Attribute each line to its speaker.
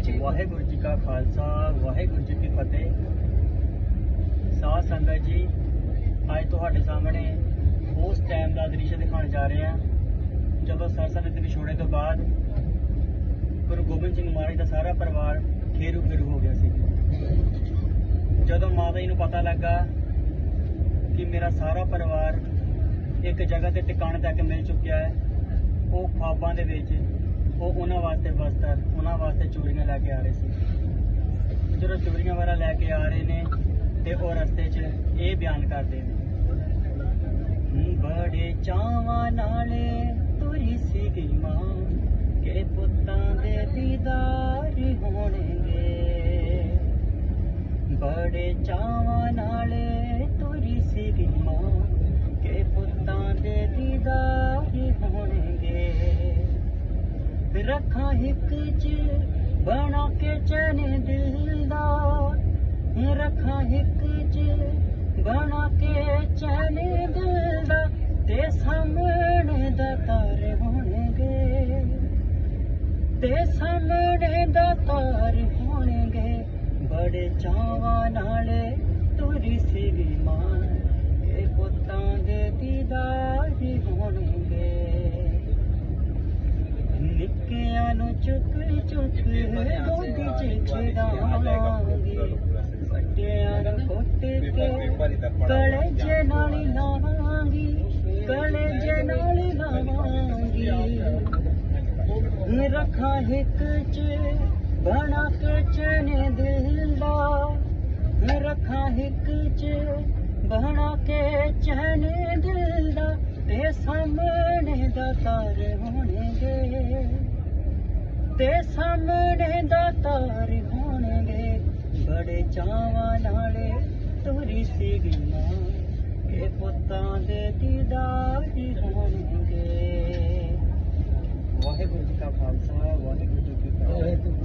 Speaker 1: ਜੀ
Speaker 2: ਵਾਹਿਗੁਰੂ ਜੀ ਕਾ ਖਾਲਸਾ, ਵਾਹਿਗੁਰੂ ਜੀ ਕੀ ਫਤਿਹ। ਸਾਧ ਸੰਗਤ ਜੀ, ਅੱਜ ਤੁਹਾਡੇ ਸਾਹਮਣੇ ਉਸ ਟਾਈਮ ਦਾ ਦ੍ਰਿਸ਼ ਦਿਖਾਉਣ ਜਾ ਰਹੇ ਹਾਂ। ਜਦੋਂ ਸਰਸਾ ਨਦੀ ਵਿਛੋੜੇ ਤੋਂ ਬਾਅਦ ਗੁਰੂ ਗੋਬਿੰਦ ਸਿੰਘ ਮਹਾਰਾਜ ਦਾ ਸਾਰਾ ਪਰਿਵਾਰ ਖੇਰੂ ਖੇਰੂ ਹੋ ਗਿਆ ਸੀ। ਜਦੋਂ ਮਾਤਾ ਜੀ ਨੂੰ ਪਤਾ ਲੱਗਾ ਕਿ ਮੇਰਾ ਸਾਰਾ ਪਰਿਵਾਰ ਇੱਕ ਜਗ੍ਹਾ ਤੇ ਟਿਕਾਣੇ ਤੱਕ ਮਿਲ ਚੁੱਕਿਆ ਹੈ, ਉਹ ਖਾਬਾਂ ਦੇ ਵਿੱਚ ਉਹ ਉਹਨਾਂ ਵਾਸਤੇ ਵਸਤਰ ਉਹਨਾਂ ਵਾਸਤੇ ਚੂੜੀਆਂ ਲੈ ਕੇ ਆ ਰਹੇ ਸੀ। ਜਦੋਂ ਚੂੜੀਆਂ ਵਾਲਾ ਲੈ ਕੇ ਆ ਰਹੇ ਨੇ ਤੇ ਉਹ ਰਸਤੇ 'ਚ ਇਹ ਬਿਆਨ ਕਰਦੇ ਨੇ ਬੜੇ ਚਾਵਾਂ ਨਾਲੇ ਤੁਰੀ ਸੀਗੀ ਮਾਂ, ਕਿ ਪੁੱਤਾਂ ਦੇ ਦੀਦਾਰ ਹੋਣਗੇ। ਬੜੇ ਚਾਵਾਂ ਰੱਖਾਂ ਹਿੱਕ ਚ, ਬਣਾ ਕੇ ਚੈਨ ਦਿਲ ਦਾ। ਰੱਖਾਂ ਹਿੱਕ ਚ, ਬਣਾ ਕੇ ਚੈਨ ਦਿਲ ਦਾ। ਤੇ ਸਾਹਮਣੇ ਦਾ ਤਾਰ ਹੋਣਗੇ। ਤੇ ਸਾਹਮਣੇ ਦਾ ਤਾਰ ਹੋਣਗੇ। ਬੜੇ ਚਾਵਾਂ ਨਾਲੇ ਨਿੱਕਿਆਂ ਨੂੰ ਚੁੱਕ ਚੁੱਕ ਗੋਦੀ ਚ ਖਿਡਾਵਾਂਗੀ ਵੱਡਿਆਂ ਨੂੰ ਕੁੱਟ ਕੇ ਕਲੇਜੇ ਨਾਲ ਲਾਵਾਂਗੀ ਕਲੇਜੇ ਨਾਲ ਲਾਵਾਂਗੀ ਰੱਖਾਂ ਹਿੱਕ ਚ ਬਣਾ ਕੇ ਚਨੇ ਦਿਲ ਦਾ ਰੱਖਾਂ ਹਿੱਕ ਚ ਬਣਾ ਕੇ ਚਨੇ ਦਿਲ ਦਾ ਤੇ ਸਾਹਮਣੇ ਦਾ ਤਾਰ ਹੋਣਗੇ। ਬੜੇ ਚਾਵਾਂ ਨਾਲੇ ਤੁਰੀ ਸੀਗੀ ਮਾਂ ਇਹ ਪੁੱਤਾਂ ਦੇ ਦੀਦਾਰ ਹੋਣਗੇ। ਵਾਹਿਗੁਰੂ ਜੀ ਕਾ ਖਾਲਸਾ, ਵਾਹਿਗੁਰੂ ਜੀ ਕੀ ਫਤਿਹ।